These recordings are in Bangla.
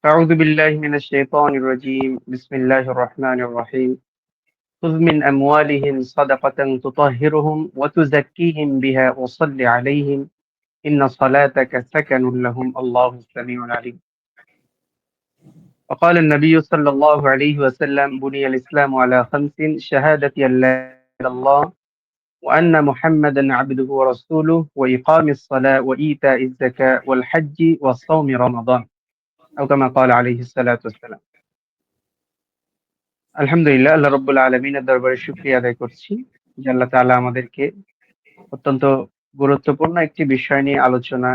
أعوذ بالله من الشيطان الرجيم. بسم الله الرحمن الرحيم. خذ من أموالهم صدقة تطهرهم وتزكيهم بها وصل عليهم. إن صلاتك سكن لهم. الله السميع العليم. وقال النبي صلى الله عليه وسلم بني الإسلام على خمس شهادة لا إله إلا الله وأن محمدا عبده ورسوله وإقام الصلاة وإيتاء الزكاة والحج وصوم رمضان. أو كما قال عليه الصلاة والسلام আলহামদুলিল্লাহ আল্লাহ রব্বুল আলমিনের দরবারে শুক্রিয়া আদায় করছি যে আল্লাহ তাআলা আমাদেরকে অত্যন্ত গুরুত্বপূর্ণ একটি বিষয় নিয়ে আলোচনা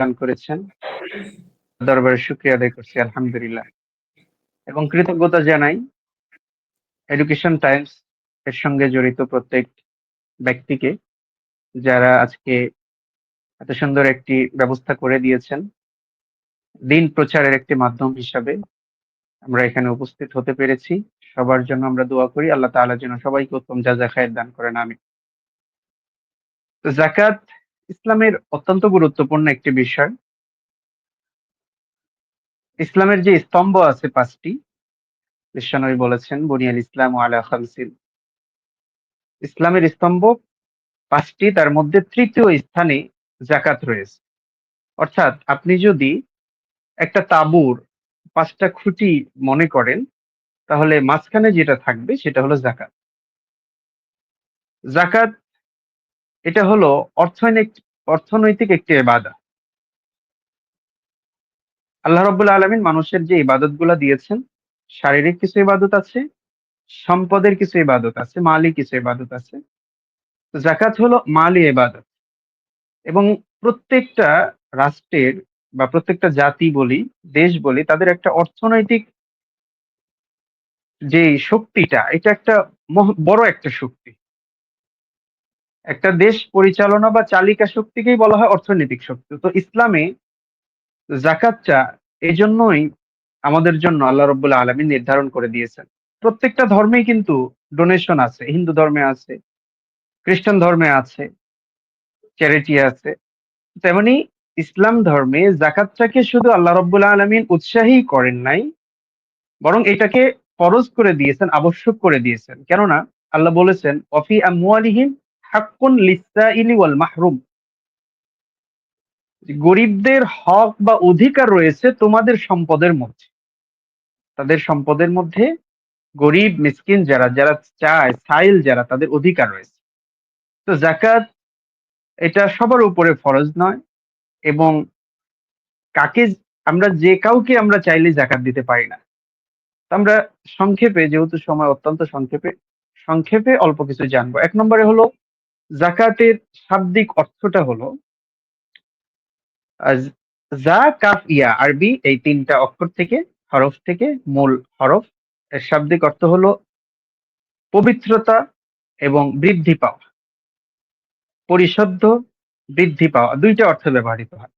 দান করেছেন দরবারে শুক্রিয়া আদায় করছি আলহামদুলিল্লাহ এবং কৃতজ্ঞতা জানাই এডুকেশন টাইমস এর সঙ্গে জড়িত প্রত্যেক ব্যক্তিকে যারা আজকে এত সুন্দর একটি ব্যবস্থা করে দিয়েছেন। দিন প্রচারের একটি মাধ্যম হিসাবে আমরা এখানে উপস্থিত হতে পেরেছি। সবার জন্য আমরা দোয়া করি, আল্লাহ তাআলা যেন সবাইকে উত্তম জাযা খায়ের দান করেন আমি জাকাত ইসলামের অত্যন্ত গুরুত্বপূর্ণ একটি বিষয়। ইসলামের যে স্তম্ভ আছে পাঁচটি, বিশ্বনবী বলেছেন, বুনিয়াল ইসলাম ও আলা খামসিন। ইসলামের স্তম্ভ পাঁচটি, তার মধ্যে তৃতীয় স্থানে জাকাত রয়েছে। অর্থাৎ আপনি যদি একটা তাঁবুর পাঁচটা খুঁটি মনে করেন, তাহলে মাঝখানে যেটা থাকবে সেটা হলো জাকাত জাকাত এটা হলো অর্থনৈতিক অর্থনৈতিক একটি ইবাদত। আল্লাহ রাব্বুল আলামিন মানুষের যে ইবাদত দিয়েছেন, শারীরিক কিছু ইবাদত আছে, সম্পদের কিছু ইবাদত আছে মালি কিছু ইবাদত আছে। জাকাত হলো মালি ইবাদত। এবং প্রত্যেকটা রাষ্ট্রের বা প্রত্যেকটা জাতি বলি, দেশ বলি, তাদের একটা অর্থনৈতিক যে শক্তিটা, এটা একটা বড় একটা শক্তি। একটা দেশ পরিচালনা বা চালিকা শক্তিকেই বলা হয় অর্থনৈতিক শক্তি। তো ইসলামে জাকাতটা এই জন্যই আমাদের জন্য আল্লাহ রব্বুল আলমী নির্ধারণ করে দিয়েছেন। প্রত্যেকটা ধর্মেই কিন্তু ডোনেশন আছে। হিন্দু ধর্মে আছে, খ্রিস্টান ধর্মে আছে। চ্যারিটি আছে। তেমনি ইসলাম ধর্মে জাকাতটাকে শুধু আল্লাহ রব্বুল আলমিন উৎসাহী করেন নাই, বরং এটাকে ফরজ করে দিয়েছেন, আবশ্যক করে দিয়েছেন। কেননা আল্লাহ বলেছেন অফি আমওয়ালিহিম হাক্কুন লিসাইলি ওয়াল মাহরুম। গরিবদের হক বা অধিকার রয়েছে তোমাদের সম্পদের মধ্যে। তাদের সম্পদের মধ্যে গরিব, মিসকিন যারা যারা চায়, সাইল যারা, তাদের অধিকার রয়েছে। তো জাকাত এটা সবার উপরে ফরজ নয় এবং কাকে আমরা যে কাউকে আমরা চাইলে জাকাত দিতে পারি না। আমরা সংক্ষেপে, যেহেতু সময় অত্যন্ত সংক্ষেপে সংক্ষেপে অল্প কিছু জানব। এক নম্বরে হলো, জাকাতের শাব্দিক অর্থটা হলো জা কাফ ইয়া আরবি এই তিনটা অক্ষর থেকে, হরফ থেকে মূল হরফ। এর শাব্দিক অর্থ হলো পবিত্রতা এবং বৃদ্ধি পাওয়া। পরিশুদ্ধ বৃদ্ধি পাওয়া, দুইটা অর্থ ব্যবহৃত হয়।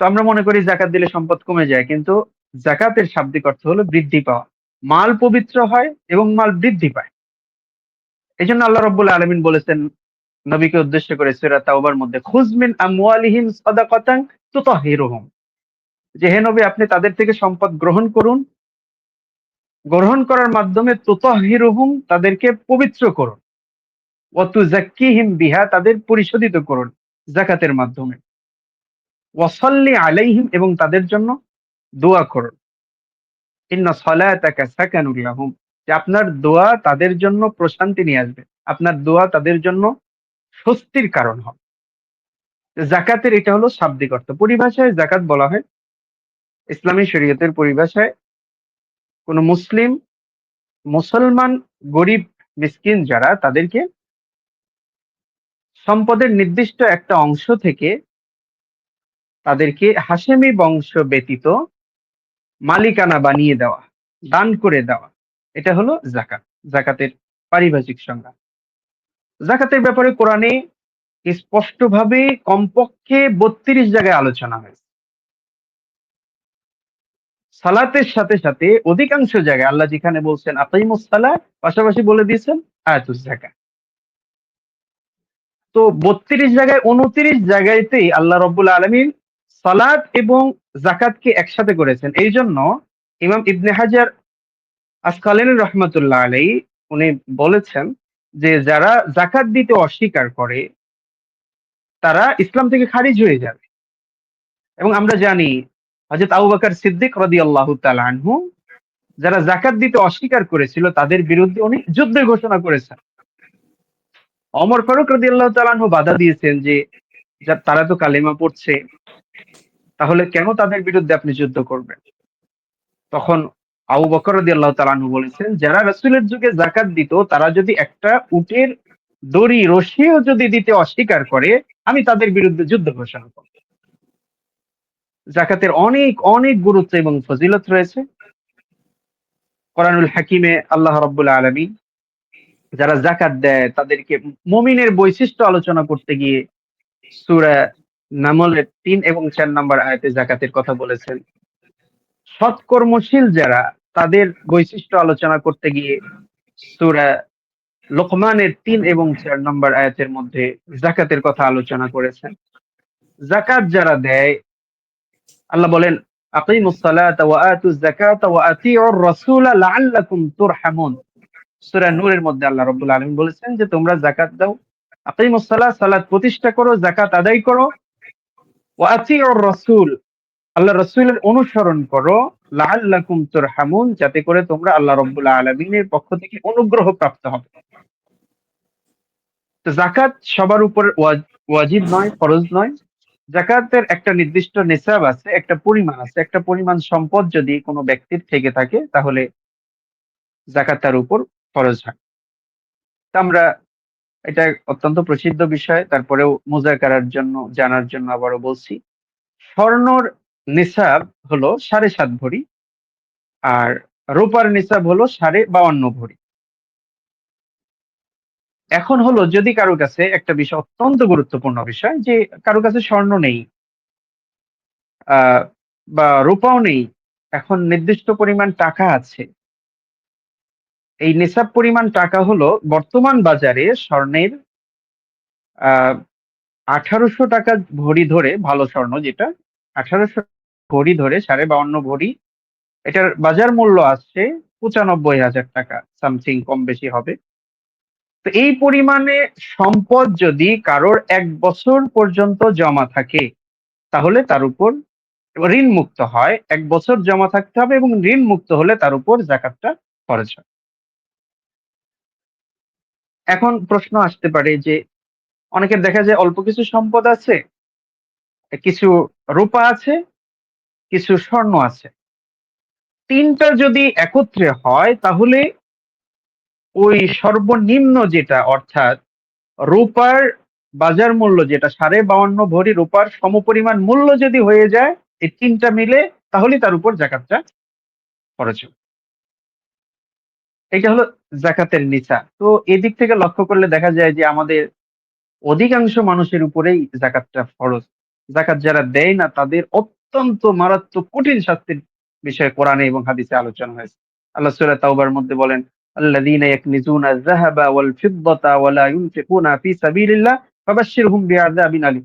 তো আমরা মনে করি জাকাত দিলে সম্পদ কমে যায়, কিন্তু জাকাতের শাব্দিক অর্থ হলো বৃদ্ধি পাওয়া। মাল পবিত্র হয় এবং মাল বৃদ্ধি পায়। এই জন্য আল্লাহ রব্বুল আলমিন বলেছেন, নবীকে উদ্দেশ্য করে সুরা তাওবার মধ্যে খুজমিন আমওয়ালিহিম সাদাকাতান তুতাহিরুহুম। যে হে নবী, আপনি তাদের থেকে সম্পদ গ্রহণ করুন, গ্রহণ করার মাধ্যমে তুতাহিরুহুম, তাদেরকে পবিত্র করুন। ওয়াতুজাক্কিহিম বিহা, তাদের পরিশোধিত করুন জাকাতের মাধ্যমে। ওয়াসাল্লি আলাইহিম, এবং তাদের জন্য দোয়া করুন। ইন্না সালাতাকা সাকানুল লাহুম, যে আপনার দোয়া তাদের জন্য প্রশান্তি নিয়ে আসবে। আপনার দোয়া তাদের জন্য স্বস্তির কারণ হবে। জাকাতের এটা হলো শাব্দিক অর্থ। পরিভাষায় জাকাত বলা হয়, ইসলামী শরীয়তের পরিভাষায় কোন মুসলিম, মুসলমান, গরিব, মিসকিন যারা, তাদেরকে সম্পদের নির্দিষ্ট একটা অংশ থেকে তাদেরকে হাশেমি বংশ ব্যতীত মালিকানা বানিয়ে দেওয়া, দান করে দেওয়া। এটা হলো জাকাত জাকাতের পারিভাষিক সংজ্ঞা। জাকাতের ব্যাপারে কোরআনে স্পষ্টভাবে কমপক্ষে বত্রিশ জায়গায় আলোচনা হয়েছে। সালাতের সাথে সাথে অধিকাংশ জায়গায় আল্লাহ যেখানে বলছেন, আতাইমুস সালা পাশাপাশি বলে দিয়েছেন আয়াতুস জাকা তো বত্রিশ জায়গায়, উনত্রিশ জায়গাতেই আল্লাহ রব্বুল আলমিন সালাদ এবং জাকাতকে একসাথে করেছেন। এই জন্য ইমাম ইবনে হাজার আসকালেন রহমতুল্লাহ আলাই উনি বলেছেন যে যারা জাকাত দিতে অস্বীকার করে, তারা ইসলাম থেকে খারিজ হয়ে যাবে। এবং আমরা জানি হজরত আবু সিদ্দিক রদি আল্লাহ আনহু, যারা জাকাত দিতে অস্বীকার করেছিল, তাদের বিরুদ্ধে উনি যুদ্ধের ঘোষণা করেছেন। অমর ফারুক রদি আল্লাহ তালানহু বাধা দিয়েছেন যে তারা তো কালেমা পড়ছে, তাহলে কেন তাদের বিরুদ্ধে আপনি যুদ্ধ করবেন? তখন আবু বকর রদি আল্লাহ তালানহু বলেছেন, যারা রাসূলের যুগে জাকাত দিত, তারা যদি একটা উটের দড়ি রশিও যদি দিতে অস্বীকার করে, আমি তাদের বিরুদ্ধে যুদ্ধ ঘোষণা করব। জাকাতের অনেক অনেক গুরুত্ব এবং ফজিলত রয়েছে। কোরআনুল হাকিমে আল্লাহ রব্বুল আলমী যারা জাকাত দেয়, তাদেরকে মমিনের বৈশিষ্ট্য আলোচনা করতে গিয়ে সুরা নামলের তিন এবং চার নম্বর আয়াতে জাকাতের কথা বলেছেন। সৎকর্মশীল যারা, তাদের বৈশিষ্ট্য আলোচনা করতে গিয়ে সুরা লোকমানের তিন এবং চার নম্বর আয়াতের মধ্যে জাকাতের কথা আলোচনা করেছেন। জাকাত যারা দেয়, আল্লাহ বলেন, আকিমুস সালাতা ওয়া আতুজ যাকাতা ওয়া আতিউর রাসূলা লাআল্লাকুম তুরহামুন। সূরা নূরের মধ্যে আল্লাহ রাব্বুল আলামিন বলেছেন যে, তোমরা যাকাত দাও, আকিমুস সালাত সালাত প্রতিষ্ঠা করো জাকাত আদায় করো, ওয়া আতিউর রাসূল আল্লাহ রাসূলের অনুসরণ করো, লাআল্লাকুম তুরহামুন যাতে করে তোমরা আল্লাহ রাব্বুল আলামিনের পক্ষ থেকে অনুগ্রহ প্রাপ্ত হবে জাকাত সবার উপর ওয়াজ- ওয়াজিব নয়, ফরজ নয়। জাকাতের একটা নির্দিষ্ট নিসাব আছে, একটা পরিমাণ আছে। একটা পরিমাণ সম্পদ যদি কোনো ব্যক্তির থেকে থাকে, তাহলে জাকাত তার উপর ফরজ হয়। তা আমরা এটা অত্যন্ত প্রসিদ্ধ বিষয়, তারপরেও মুজাকারার জন্য, জানার জন্য আবারও বলছি। স্বর্ণর নিসাব হলো সাড়ে সাত ভরি আর রূপার নিসাব হলো সাড়ে বাউান্ন ভরি। এখন হলো যদি কারও কাছে একটা বিষয় অত্যন্ত গুরুত্বপূর্ণ বিষয় যে কারও কাছে স্বর্ণ নেই বা রূপাও নেই, এখন নির্দিষ্ট পরিমাণ টাকা আছে এই নিসাব পরিমাণ টাকা হলো বর্তমান বাজারে স্বর্ণের আঠারোশো টাকা ভরি ধরে, ভালো স্বর্ণ যেটা, আঠারোশো ভরি ধরে, সাড়ে বাউন্ন ভরি, এটার বাজার মূল্য আসছে পঁচানব্বই হাজার টাকা সামথিং কম বেশি হবে। তো এই পরিমাণে সম্পদ যদি কারোর এক বছর পর্যন্ত জমা থাকে, তাহলে তার উপর ঋণ মুক্ত হয়। এক বছর জমা থাকতে হবে এবং ঋণ মুক্ত হলে তার উপর জাকাতটা খরচ হয়। এখন প্রশ্ন আসতে পারে যে অনেকের দেখা যায় অল্প কিছু সম্পদ আছে, কিছু রূপা আছে, কিছু স্বর্ণ আছে। তিনটা যদি একত্রে হয় তাহলে ওই সর্বনিম্ন যেটা, অর্থাৎ রূপার বাজার মূল্য যেটা, সাড়ে বাউন্ন ভরি রূপার সমপরিমাণ মূল্য যদি হয়ে যায়, এই তিনটা মিলে তাহলে তার উপর জাকাতটা খরচ হবে। এটা হলো জাকাতের নিচা। তো এদিক থেকে লক্ষ্য করলে দেখা যায় যে আমাদের অধিকাংশ মানুষের উপরেই জাকাতটা ফরজ। জাকাত যারা দেয় না, তাদের অত্যন্ত মারাত্মক কঠিন শাস্তির বিষয়ে কোরআনে এবং হাদিসে আলোচনা হয়েছে। আল্লাহ সূরা তাওবার মধ্যে বলেন, আল্লাযীনা ইয়াকনিজুনা আয-যাহাবা ওয়াল ফিদ্দাতা ওয়া লা ইউনফিকুনা ফি সাবিলিল্লাহ ফাবাশশিরহুম বিআযাবিন আলীম।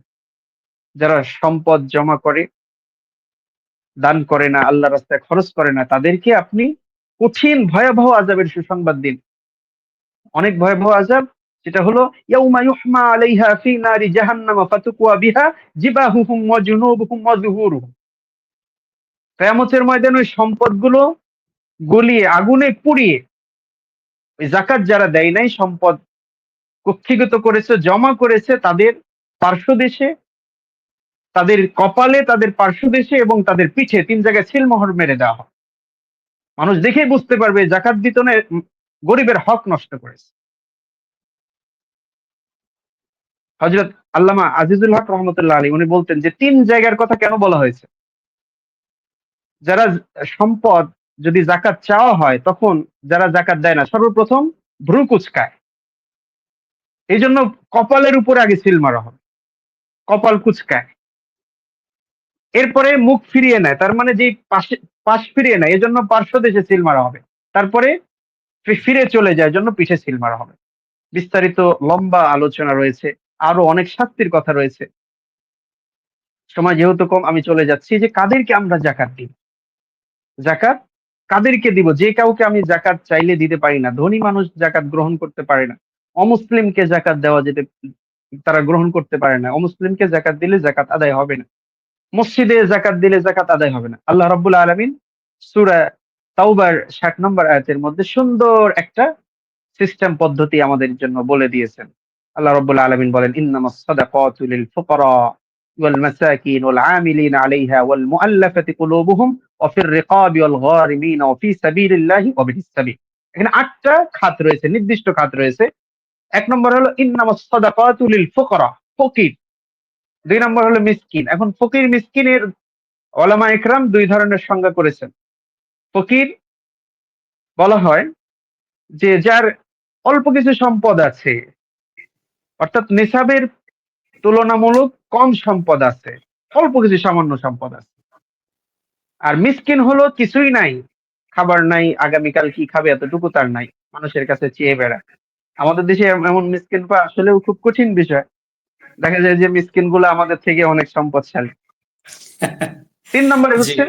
যারা সম্পদ জমা করে, দান করে না, আল্লাহর রাস্তায় খরচ করে না, তাদেরকে আপনি কঠিন ভয়াবহ আযাবের সুসংবাদ দিন। অনেক ভয়াবহ আজাব যেটা হলো, ইয়াউমা ইউহমা আলাইহা ফি নারি জাহান্নামা ফাতুকওয়া বিহা জিবাহুহুম ওয়া জুনুবুহুম ওয়া যুহুরুহুম কিয়ামতের ময়দানে ওই সম্পদগুলো গলিয়ে, আগুনে পুড়িয়ে, ওই জাকাত যারা দেয় নাই, সম্পদ কক্ষিগত করেছে, জমা করেছে তাদের পার্শ্বদেশে, তাদের কপালে, তাদের পার্শ্বদেশে এবং তাদের পিঠে তিন জায়গায় সিলমোহর মেরে দেওয়া হয়। মানুষ দেখেই বুঝতে পারবে জাকাত দিত না উম, গরিবের হক নষ্ট করেছে। হজরত আল্লামা আজিজুল হক রহমতুল্লাহ আলী উনি বলতেন যে তিন জায়গার কথা কেন বলা হয়েছে? যারা সম্পদ যদি জাকাত চাওয়া হয় তখন যারা জাকাত দেয় না সর্বপ্রথম ভ্রু কুচকায়। এই জন্য কপালের উপরে আগে সিল মারা হবে। কপাল কুচকায়। এরপরে মুখ ফিরিয়ে নেয়। তার মানে যে পাশে, পাশ ফিরিয়ে নেয়, এজন্য পার্শ্ব দেশে সিল মারা হবে। তারপরে ফিরে চলে যায় জন্য পিঠে সিল মারা হবে। বিস্তারিত লম্বা আলোচনা রয়েছে। আরও অনেক শাস্তির কথা রয়েছে। সময় যেহেতু কম, আমি চলে যাচ্ছি। যে কাদেরকে আমরা জাকাত দিব? জাকাত কাদেরকে দিব? যে কাউকে আমি জাকাত চাইলে দিতে পারি না। ধনী মানুষ জাকাত গ্রহণ করতে পারে না। অমুসলিমকে জাকাত দেওয়া যেতে, তারা গ্রহণ করতে পারে না। অমুসলিমকে জাকাত দিলে জাকাত আদায় হবে না। মসজিদে জাকাত দিলে জাকাত আদায় হবে না। আল্লাহ রাব্বুল আলামিন সুরা তাওবার 60 নম্বর আয়াতের মধ্যে সুন্দর একটা সিস্টেম পদ্ধতি আমাদের জন্য বলে দিয়েছেন। আল্লাহ রাব্বুল আলামিন বলেন, ইন্নামাস সাদাকাতু লিল ফুকারা মুআল্লাফাতি কুলুবুহুম ওয়া ফির রিকাবি ওয়াল গারিমিন ওয়া ফি সাবিলিল্লাহি ওয়া বিহিস সাবিল। এখানে আটটা খাত রয়েছে, নির্দিষ্ট খাত রয়েছে। এক নম্বর হলো, ইন্নামাস সাদাকাতু লিল ফুকারা ফকির। দুই নম্বর হলো মিসকিন। এখন ফকির মিসকিনের ওলামা ইকরাম দুই ধরনের সংজ্ঞা করেছেন। ফকির বলা হয় যে যার অল্প কিছু সম্পদ আছে, অর্থাৎ নিসাবের তুলনামূলক কম সম্পদ আছে, অল্প কিছু সামান্য সম্পদ আছে। আর মিসকিন হলো কিছুই নাই, খাবার নাই, আগামীকাল কি খাবে এতটুকু তার নাই, মানুষের কাছে চেয়ে বেড়া আমাদের দেশে এম- এমন মিসকিন পাওয়া আসলেও খুব কঠিন বিষয়। দেখা যায় যে মিসকিনগুলো আমাদের থেকে অনেক সম্পদশালী। তিন নম্বরে হচ্ছে?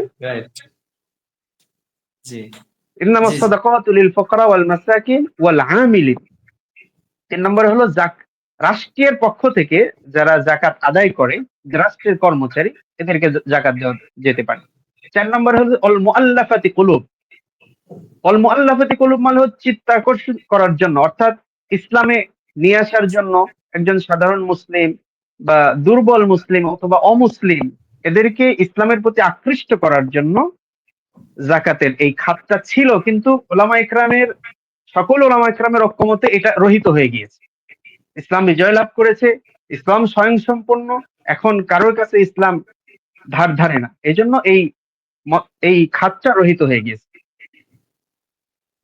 ইন্নামা। লিল ফুকারা ওয়াল মাসাকিন ওয়াল আমিলিন তিন নম্বরে হলো রাষ্ট্রের পক্ষ থেকে যারা জাকাত আদায় করে রাষ্ট্রের কর্মচারী এদেরকে জাকাত দেওয়া যেতে পারে। চার নম্বর হলো অল মুআল্লাফাতি কুলুব। অল মুআল্লাফাতি কুলুব মানে হচ্ছে চিত্তাকর্ষণ করার জন্য অর্থাৎ ইসলামে নিয়ে আসার জন্য একজন সাধারণ মুসলিম বা দুর্বল মুসলিম অথবা অমুসলিম, এদেরকে ইসলামের প্রতি আকৃষ্ট করার জন্য জাকাতের এই খাতটা ছিল। কিন্তু ওলামা ইকরামের সকল ওলামা ইকরামের ঐক্যমতে এটা রহিত হয়ে গিয়েছে। ইসলাম বিজয় লাভ করেছে, ইসলাম স্বয়ংসম্পন্ন এখন কারোর কাছে ইসলাম ধার ধারে না। এই জন্য এই এই খাতটা রহিত হয়ে গিয়েছে।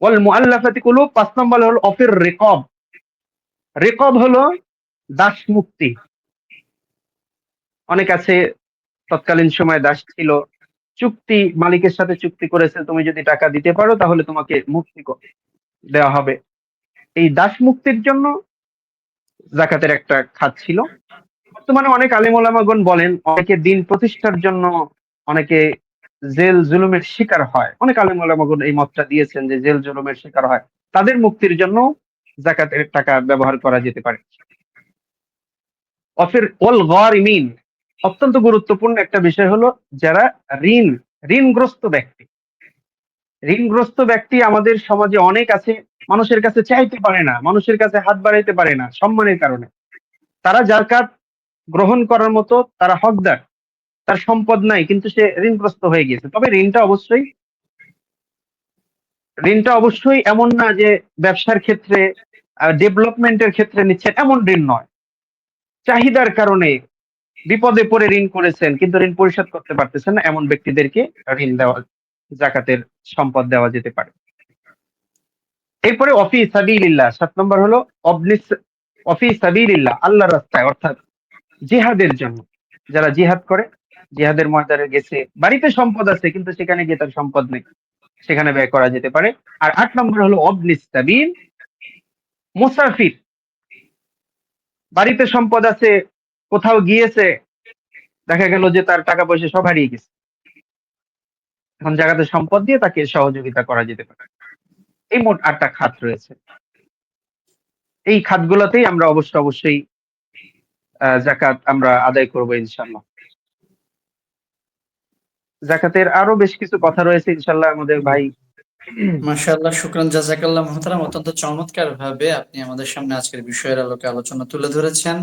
ওয়াল মুআল্লাফাতি কুলুব, পাঁচ নম্বর হলো অফির রেকব। রেকব হলো দাস মুক্তি। অনেক আছে, তৎকালীন সময় দাস ছিল। চুক্তি, মালিকের সাথে চুক্তি করেছে, তুমি যদি টাকা দিতে পারো, তাহলে তোমাকে মুক্তি দেওয়া হবে। এই দাস মুক্তির জন্য জাকাতের একটা খাত ছিল। বর্তমানে অনেক আলিমুলামাগণ বলেন, অনেকে দিন প্রতিষ্ঠার জন্য অনেকে জেল জুলুমের শিকার হয়। অনেক আলিমুলামাগণ এই মতটা দিয়েছেন যে জেল জুলুমের শিকার হয়। তাদের মুক্তির জন্য জাকাতের টাকা ব্যবহার করা যেতে পারে। ওল অত্যন্ত গুরুত্বপূর্ণ একটা বিষয় হলো, যারা ঋণ, ঋণগ্রস্ত ব্যক্তি। ঋণগ্রস্ত ব্যক্তি আমাদের সমাজে অনেক আছে, মানুষের কাছে চাইতে পারে না, মানুষের কাছে হাত বাড়াইতে পারে না, সম্মানের কারণে। তারা জাকাত গ্রহণ করার মতো, তারা হকদার, তার সম্পদ নাই, কিন্তু সে ঋণগ্রস্ত হয়ে গিয়েছে। তবে ঋণটা অবশ্যই ঋণটা অবশ্যই এমন না যে ব্যবসার ক্ষেত্রে ডেভেলপমেন্টের ক্ষেত্রে নিচ্ছেন, এমন ঋণ নয়। চাহিদার কারণে বিপদে পড়ে ঋণ করেছেন, কিন্তু ঋণ পরিশোধ করতে পারতেছেন না, এমন ব্যক্তিদেরকে ঋণ দেওয়া, জাকাতের সম্পদ দেওয়া যেতে পারে। এরপরে, অফি সাবিলিল্লাহ, সাত নম্বর হলো, অবনিস, অফি সাবিলিল্লাহ, আল্লাহর রাস্তায়, অর্থাৎ জিহাদের জন্য। যারা জিহাদ করে, জিহাদের ময়দানে গেছে, বাড়িতে সম্পদ আছে, কিন্তু সেখানে গিয়ে তার সম্পদ নেই, সেখানে ব্যয় করা যেতে পারে। আর আট নম্বর হলো, অবনিস মুসাফির বাড়িতে সম্পদ আছে, কোথাও গিয়েছে, দেখা গেল যে তার টাকা পয়সা সব হারিয়ে গেছে। এখন জায়গাতে সম্পদ দিয়ে তাকে সহযোগিতা করা যেতে পারে। এই মোট আটটা খাত রয়েছে। এই খাতগুলোতেই আমরা অবশ্য অবশ্যই জাকাত আমরা আদায় করব ইনশাল্লাহ জাকাতের আরও বেশ কিছু কথা রয়েছে ইনশাল্লাহ আমাদের ভাই মাশাআল্লাহ, শুকরান মুহতারাম। অত্যন্ত চমৎকার ভাবে আপনি আমাদের সামনে আজকের বিষয়ের আলোকে আলোচনা তুলে ধরেছেন।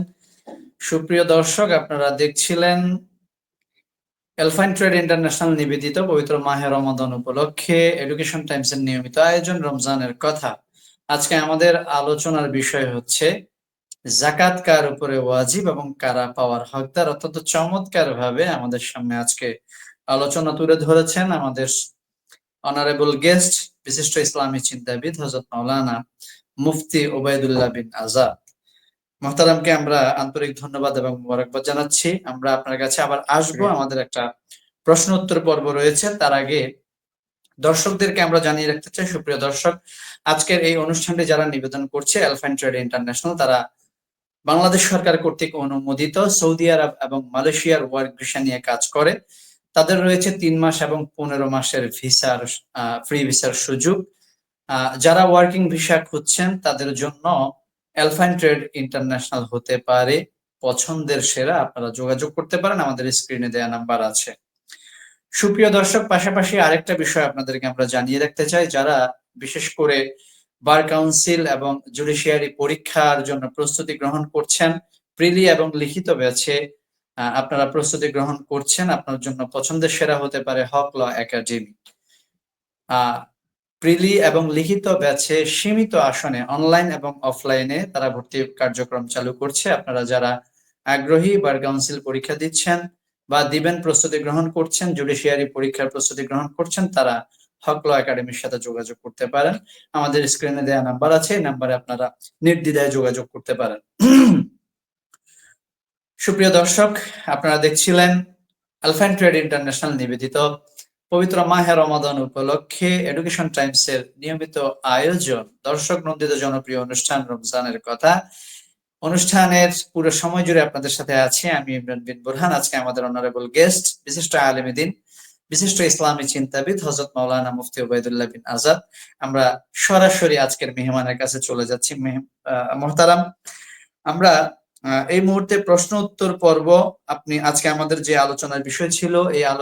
সুপ্রিয় দর্শক, আপনারা দেখছিলেন এলফাইন ট্রেড ইন্টারন্যাশনাল নিবেদিত পবিত্র মাহে রমাদান উপলক্ষে এডুকেশন টাইমস এর নিয়মিত আয়োজন, রমজানের কথা। আজকে আমাদের আলোচনার বিষয় হচ্ছে জাকাত কার উপরে ওয়াজিব এবং কারা পাওয়ার হকদার। অত্যন্ত চমৎকার ভাবে আমাদের সামনে আজকে আলোচনা তুলে ধরেছেন আমাদের অনারেবল গেস্ট বিশিষ্ট ইসলামী চিন্তাবিদ হজরত মাওলানা মুফতি ওবায়দুল্লাহ বিন আজাদ মোহতারামকে আমরা আন্তরিক ধন্যবাদ এবং মোবারকবাদ জানাচ্ছি। আমরা আপনার কাছে আবার আসব। আমাদের একটা প্রশ্ন উত্তর পর্ব রয়েছে। তার আগে দর্শকদেরকে আমরা জানিয়ে রাখতে চাই সুপ্রিয় দর্শক আজকের এই অনুষ্ঠানটি যারা নিবেদন করছে এলফাইন ট্রেড ইন্টারন্যাশনাল তারা বাংলাদেশ সরকার কর্তৃক অনুমোদিত সৌদি আরব এবং মালয়েশিয়ার ওয়ার্ক ভিসা নিয়ে কাজ করে। তাদের রয়েছে তিন মাস এবং পনেরো মাসের ভিসার ফ্রি ভিসার সুযোগ। যারা ওয়ার্কিং ভিসা খুঁজছেন, তাদের জন্য এলফাইন ট্রেড ইন্টারন্যাশনাল হতে পারে। পছন্দের সেরা আপনারা যোগাযোগ করতে পারেন, আমাদের স্ক্রিনে দেওয়া নাম্বার আছে। সুপ্রিয় দর্শক, পাশাপাশি আরেকটা বিষয় আপনাদেরকে আমরা জানিয়ে রাখতে চাই, যারা বিশেষ করে বার কাউন্সিল এবং জুডিশিয়ারি পরীক্ষার জন্য প্রস্তুতি গ্রহণ করছেন, প্রিলি এবং লিখিত ব্যাচে আপনারা প্রস্তুতি গ্রহণ করছেন, আপনার জন্য পছন্দের সেরা হতে পারে হক ল একাডেমি। প্রিলি এবং লিখিত ব্যাচে সীমিত আসনে অনলাইন এবং অফলাইনে তারা ভর্তি কার্যক্রম চালু করছে। আপনারা যারা আগ্রহী বার কাউন্সিল পরীক্ষা দিচ্ছেন বা দিবেন প্রস্তুতি গ্রহণ করছেন, জুডিশিয়ারি পরীক্ষার প্রস্তুতি গ্রহণ করছেন, তারা হক ল একাডেমির সাথে যোগাযোগ করতে পারেন। আমাদের স্ক্রিনে দেওয়া নাম্বার আছে, এই নাম্বারে আপনারা নির্দ্বিধায় যোগাযোগ করতে পারেন। সুপ্রিয় দর্শক, আপনারা দেখছিলেন আলফাইন ট্রেড ইন্টারন্যাশনাল নিবেদিত পবিত্র মাহে রমাদান উপলক্ষে এডুকেশন টাইমস এর নিয়মিত আয়োজন, দর্শক নন্দিত জনপ্রিয় অনুষ্ঠান রমজানের কথা। অনুষ্ঠানের পুরো সময় জুড়ে আপনাদের সাথে আছি আমি ইমরান বিন বুরহান, আজকে আমাদের অনারেবল গেস্ট বিশিষ্ট আলেমিদিন বিশিষ্ট ইসলামী চিন্তাবিদ হজরত মাওলানা মুফতি ওবায়দুল্লাহ বিন আজাদ। আমরা সরাসরি আজকের মেহমানের কাছে চলে যাচ্ছি মহতারাম। আমরা এই মুহূর্তে প্রশ্ন উত্তর পর্ব। আপনি আজকে আমাদের যে আলোচনার বিষয় ছিল এই আলোচনা